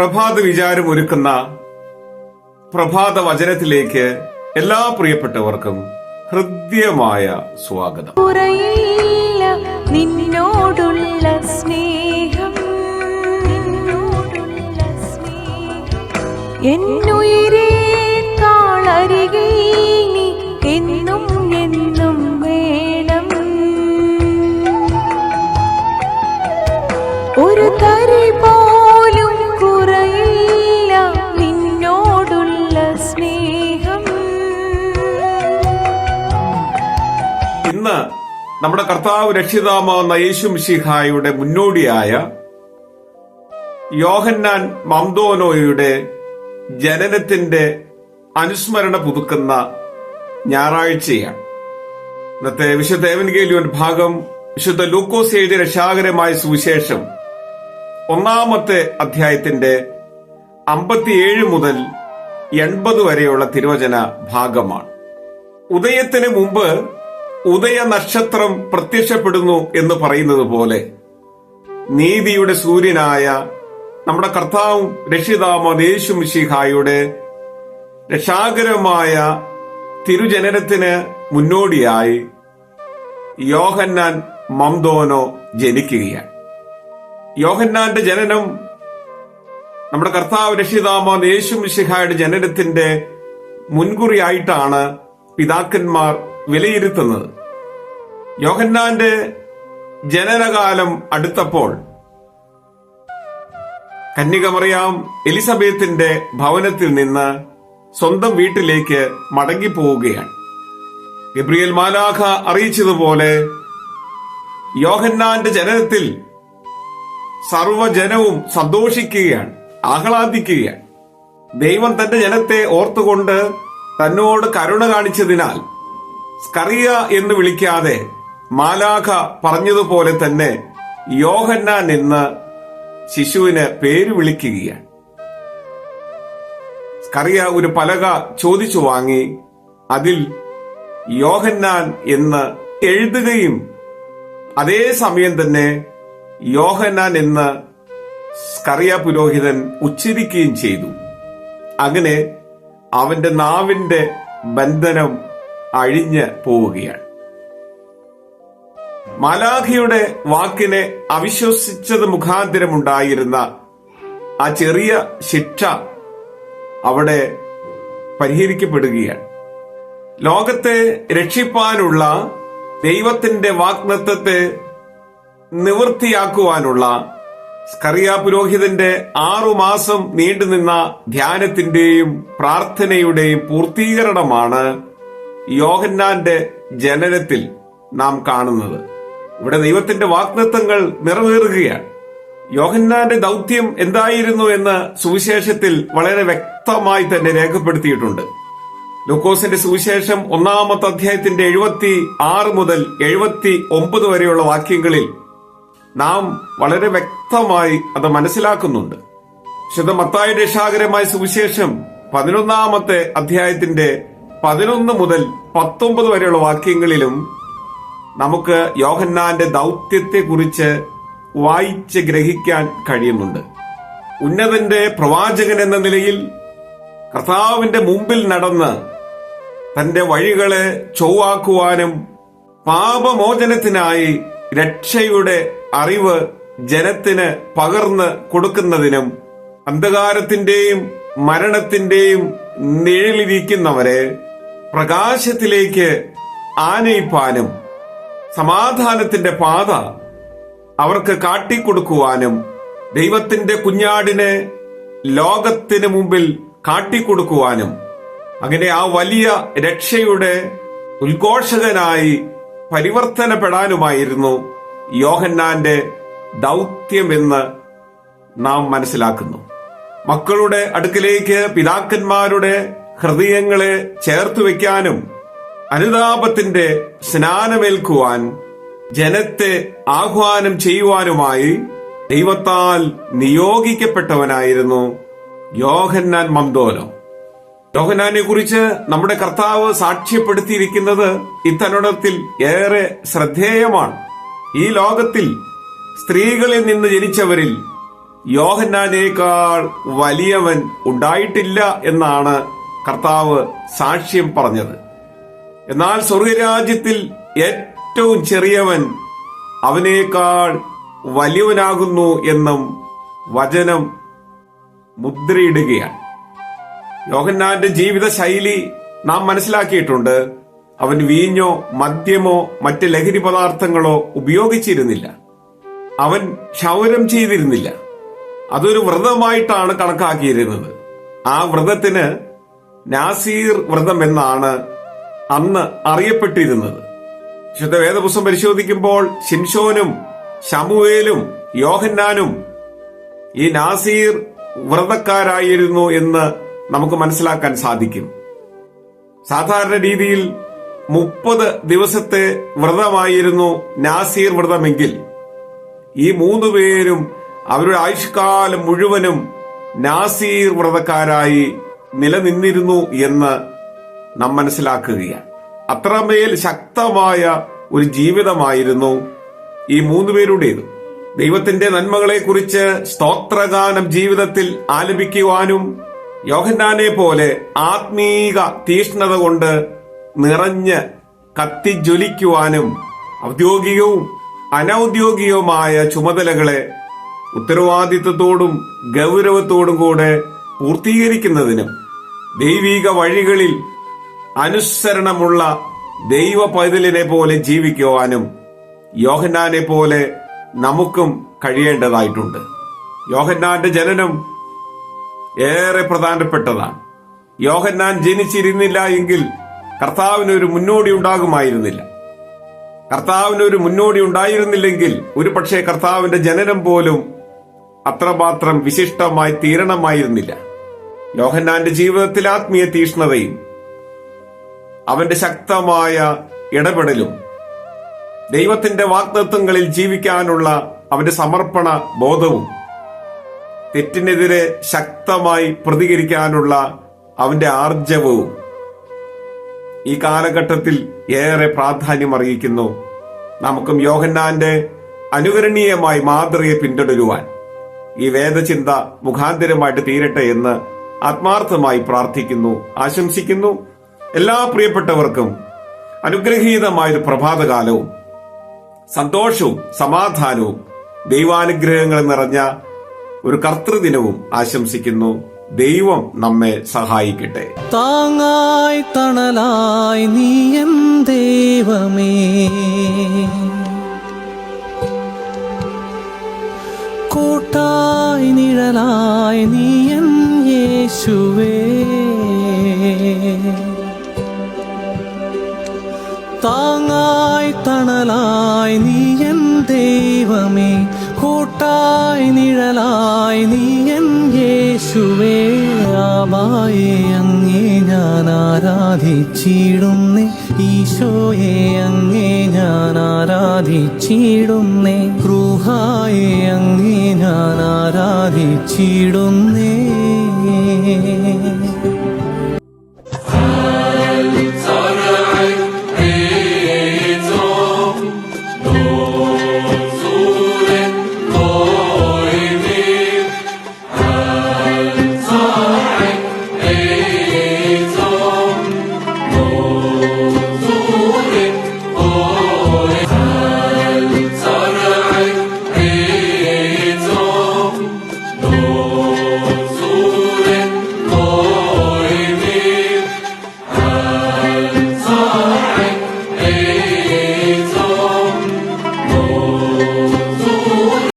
പ്രഭാത വിചാരം ഒരുക്കുന്ന പ്രഭാത വചനത്തിലേക്ക് എല്ലാ പ്രിയപ്പെട്ടവർക്കും ഹൃദ്യമായ സ്വാഗതം. നിന്നോടുള്ള സ്നേഹം നിന്നോടുള്ള സ്നേഹം. എന്നുയിരേക്കാളരികിൽ നീ എന്നും എന്നും നമ്മുടെ കർത്താവ് രക്ഷിതാമാവുന്ന യേശു മിശിഹായുടെ മുന്നോടിയായ യോഹന്നാൻ മംദോനോയുടെ ജനനത്തിന്റെ അനുസ്മരണ പുതുക്കുന്ന ഞായറാഴ്ചയാണ്. ഇന്നത്തെ വിശുദ്ധ ഏവൻഗേലിയോൻ ഭാഗം വിശുദ്ധ ലൂക്കോസ് എഴുതിയ രക്ഷാകരമായ സുവിശേഷം ഒന്നാമത്തെ അധ്യായത്തിന്റെ അമ്പത്തിയേഴ് മുതൽ എൺപത് വരെയുള്ള തിരുവചന ഭാഗമാണ്. ഉദയത്തിന് മുമ്പ് ഉദയ നക്ഷത്രം പ്രത്യക്ഷപ്പെടുന്നു എന്ന് പറയുന്നത് പോലെ നീതിയുടെ സൂര്യനായ നമ്മുടെ കർത്താവും രക്ഷിതാമോ യേശു മിശിഹായുടെ രക്ഷാകരമായ തിരുജനനത്തിന് മുന്നോടിയായി യോഹന്നാൻ മംദോനോ ജനിക്കുകയാണ്. യോഹന്നാന്റെ ജനനം നമ്മുടെ കർത്താവ് രക്ഷിതാമോ യേശു മിശിഹായുടെ ജനനത്തിന്റെ മുൻകുറിയായിട്ടാണ് പിതാക്കന്മാർ വിലയിരുത്തുന്നത്. യോഹന്നാന്റെ ജനനകാലം അടുത്തപ്പോൾ കന്യകമറിയാം എലിസബത്തിന്റെ ഭവനത്തിൽ നിന്ന് സ്വന്തം വീട്ടിലേക്ക് മടങ്ങിപ്പോവുകയാണ്. ഗബ്രിയേൽ മാലാഖ അറിയിച്ചതുപോലെ യോഹന്നാന്റെ ജനനത്തിൽ സർവജനവും സന്തോഷിക്കുകയാണ് ആഹ്ലാദിക്കുകയാണ്. ദൈവം തന്റെ ജനത്തെ ഓർത്തുകൊണ്ട് തന്നോട് കരുണ കാണിച്ചതിനാൽ സ്കറിയ എന്ന് വിളിക്കാതെ മാലാഖ പറഞ്ഞതുപോലെ തന്നെ യോഹന്നാൻ എന്ന് ശിശുവിന് പേര് വിളിക്കുകയാണ്. സ്കറിയ ഒരു പലക ചോദിച്ചു വാങ്ങി അതിൽ യോഹന്നാൻ എന്ന് എഴുതുകയും അതേ സമയം തന്നെ യോഹന്നാൻ എന്ന് സ്കറിയ പുരോഹിതൻ ഉച്ചരിക്കുകയും ചെയ്തു. അങ്ങനെ അവന്റെ നാവിന്റെ ബന്ധനം അഴിഞ്ഞ് പോവുകയാണ്. മാലാഖിയുടെ വാക്കിനെ അവിശ്വസിച്ചത് മുഖാന്തരമുണ്ടായിരുന്ന ആ ചെറിയ ശിക്ഷ അവിടെ പരിഹരിക്കപ്പെടുകയാണ്. ലോകത്തെ രക്ഷിപ്പാനുള്ള ദൈവത്തിന്റെ വാഗ്ദത്വത്തെ നിവൃത്തിയാക്കുവാനുള്ള സ്കറിയ പുരോഹിതന്റെ ആറുമാസം നീണ്ടുനിന്ന ധ്യാനത്തിന്റെയും പ്രാർത്ഥനയുടെയും പൂർത്തീകരണമാണ് യോഹന്നാന്റെ ജനനത്തിൽ നാം കാണുന്നത്. ഇവിടെ ദൈവത്തിന്റെ വാഗ്ദത്തങ്ങൾ നിറവേറുകയാണ്. യോഹന്നാന്റെ ദൗത്യം എന്തായിരുന്നു എന്ന് സുവിശേഷത്തിൽ വളരെ വ്യക്തമായി തന്നെ രേഖപ്പെടുത്തിയിട്ടുണ്ട്. ലൂക്കോസിന്റെ സുവിശേഷം ഒന്നാമത്തെ അധ്യായത്തിന്റെ എഴുപത്തി ആറ് മുതൽ എഴുപത്തി ഒമ്പത് വരെയുള്ള വാക്യങ്ങളിൽ നാം വളരെ വ്യക്തമായി അത് മനസ്സിലാക്കുന്നുണ്ട്. ശുദ്ധ മത്തായ രക്ഷാകരമായ സുവിശേഷം പതിനൊന്നാമത്തെ അധ്യായത്തിന്റെ പതിനൊന്ന് മുതൽ പത്തൊമ്പത് വരെയുള്ള വാക്യങ്ങളിലും നമുക്ക് യോഹന്നാന്റെ ദൗത്യത്തെ കുറിച്ച് വായിച്ച് ഗ്രഹിക്കാൻ കഴിയുന്നുണ്ട്. ഉന്നതന്റെ പ്രവാചകൻ എന്ന നിലയിൽ കർത്താവിന്റെ മുമ്പിൽ നടന്ന് തന്റെ വഴികളെ ചൊവ്വാക്കുവാനും പാപമോചനത്തിനായി രക്ഷയുടെ അറിവ് ജനത്തിന് പകർന്ന് കൊടുക്കുന്നതിനും അന്ധകാരത്തിന്റെയും മരണത്തിന്റെയും നിഴലിരിക്കുന്നവരെ പ്രകാശത്തിലേക്ക് ആനയിപ്പാനും സമാധാനത്തിന്റെ പാത അവർക്ക് കാട്ടിക്കൊടുക്കുവാനും ദൈവത്തിന്റെ കുഞ്ഞാടിനെ ലോകത്തിന് മുമ്പിൽ കാട്ടിക്കൊടുക്കുവാനും അങ്ങനെ ആ വലിയ രക്ഷയുടെ ഉദ്ഘോഷകനായി പരിവർത്തനപ്പെടാനുമായിരുന്നു യോഹന്നാന്റെ ദൗത്യമെന്ന് നാം മനസ്സിലാക്കുന്നു. മക്കളുടെ അടുക്കിലേക്ക് പിതാക്കന്മാരുടെ ഹൃദയങ്ങളെ ചേർത്ത് വയ്ക്കാനും അനുതാപത്തിന്റെ സ്നാനമേൽക്കുവാൻ ജനത്തെ ആഹ്വാനം ചെയ്യുവാനുമായി ദൈവത്താൽ നിയോഗിക്കപ്പെട്ടവനായിരുന്നു യോഹന്നാൻ മംദോലോ യോഹന്നാനെ കുറിച്ച് നമ്മുടെ കർത്താവ് സാക്ഷ്യപ്പെടുത്തിയിരിക്കുന്നത് ഇത്തരുണത്തിൽ ഏറെ ശ്രദ്ധേയമാണ്. ഈ ലോകത്തിൽ സ്ത്രീകളിൽ നിന്ന് ജനിച്ചവരിൽ യോഹന്നാനേക്കാൾ വലിയവൻ ഉണ്ടായിട്ടില്ല എന്നാണ് കർത്താവ് സാക്ഷ്യം പറഞ്ഞത്. എന്നാൽ സ്വർഗരാജ്യത്തിൽ ഏറ്റവും ചെറിയവൻ അവനേക്കാൾ വലിയവനാകുന്നു എന്നും വചനം മുദ്രയിടുകയാണ്. യോഹന്നാന്റെ ജീവിത ശൈലി നാം മനസ്സിലാക്കിയിട്ടുണ്ട്. അവൻ വീഞ്ഞോ മദ്യമോ മറ്റ് ലഹരി പദാർത്ഥങ്ങളോ ഉപയോഗിച്ചിരുന്നില്ല. അവൻ ക്ഷൗരം ചെയ്തിരുന്നില്ല. അതൊരു വ്രതമായിട്ടാണ് കണക്കാക്കിയിരുന്നത്. ആ വ്രതത്തിന് നാസീർ വ്രതം എന്നാണ് അന്ന് അറിയപ്പെട്ടിരുന്നത്. വിശുദ്ധ വേദപുസ്തകം പരിശോധിക്കുമ്പോൾ ശിംഷോനും ഷമുവേലും യോഹന്നാനും ഈ നാസീർ വ്രതക്കാരായിരുന്നു എന്ന് നമുക്ക് മനസ്സിലാക്കാൻ സാധിക്കും. സാധാരണ രീതിയിൽ മുപ്പത് ദിവസത്തെ വ്രതമായിരുന്നു നാസീർ വ്രതമെങ്കിൽ. ഈ മൂന്ന് പേരും അവരുടെ ആയുഷ്കാലം മുഴുവനും നാസീർ വ്രതക്കാരായി നിലനിന്നിരുന്നു എന്ന് നാം മനസ്സിലാക്കുകയാണ്. അത്രമേൽ ശക്തമായ ഒരു ജീവിതമായിരുന്നു ഈ മൂന്ന് പേരുടേത്. ദൈവത്തിന്റെ നന്മകളെ കുറിച്ച് സ്തോത്രഗാനം ജീവിതത്തിൽ ആലപിക്കുവാനും യോഹന്നാനെ പോലെ ആത്മീക തീഷ്ണത കൊണ്ട് നിറഞ്ഞ് കത്തിജ്വലിക്കുവാനും ഔദ്യോഗികവും അനൌദ്യോഗികവുമായ ചുമതലകളെ ഉത്തരവാദിത്വത്തോടും ഗൗരവത്തോടും കൂടെ പൂർത്തീകരിക്കുന്നതിനും ദൈവിക വഴികളിൽ അനുസരണമുള്ള ദൈവ പൈതലിനെ പോലെ ജീവിക്കുവാനും യോഹന്നാനെ പോലെ നമുക്കും കഴിയേണ്ടതായിട്ടുണ്ട്. യോഹന്നാന്റെ ജനനം ഏറെ പ്രധാനപ്പെട്ടതാണ്. യോഹന്നാൻ ജനിച്ചിരുന്നില്ല എങ്കിൽ കർത്താവിനൊരു മുന്നോടി ഉണ്ടാകുമായിരുന്നില്ല. കർത്താവിനൊരു മുന്നോടി ഉണ്ടായിരുന്നില്ലെങ്കിൽ ഒരു പക്ഷേ കർത്താവിന്റെ ജനനം പോലും അത്രമാത്രം വിശിഷ്ടമായി തീരണമായിരുന്നില്ല. യോഹന്നാന്റെ ജീവിതത്തിൽ ആത്മീയ തീഷ്ണതയും അവന്റെ ശക്തമായ ഇടപെടലും ദൈവത്തിന്റെ വാഗ്ദത്വങ്ങളിൽ ജീവിക്കാനുള്ള അവന്റെ സമർപ്പണ ബോധവും തെറ്റിനെതിരെ ശക്തമായി പ്രതികരിക്കാനുള്ള അവന്റെ ആർജവവും ഈ കാലഘട്ടത്തിൽ ഏറെ പ്രാധാന്യം അറിയിക്കുന്നു നമുക്കും യോഹന്നാന്റെ അനുകരണീയമായി മാതൃകയെ പിന്തുടരുവാൻ ഈ വേദചിന്ത മുഖാന്തരമായിട്ട് തീരട്ടെ എന്ന് ആത്മാർത്ഥമായി പ്രാർത്ഥിക്കുന്നു ആശംസിക്കുന്നു. എല്ലാ പ്രിയപ്പെട്ടവർക്കും അനുഗ്രഹീതമായൊരു പ്രഭാതകാലവും സന്തോഷവും സമാധാനവും ദൈവാനുഗ്രഹങ്ങൾ നിറഞ്ഞ ഒരു കർത്തൃദിനവും ആശംസിക്കുന്നു. ദൈവം നമ്മെ സഹായിക്കട്ടെ. താങ്ങായി തണലായി നീ ദൈവമേ. കൂട്ടായി നിഴലായി നീയൻ യേശുവേ. താങ്ങായി തണലായി നീയൻ ദൈവമേ. കൂട്ടായി നിഴലായി നീയൻ യേശുവേ. ആബായേ ആരാധിച്ചിടുന്നേ? ഈശോയെ അങ്ങേ ഞാൻ ആരാധിച്ചിടുന്നേ? ക്രൂഹായെ അങ്ങേ ഞാൻ ആരാധിച്ചിടുന്നേ?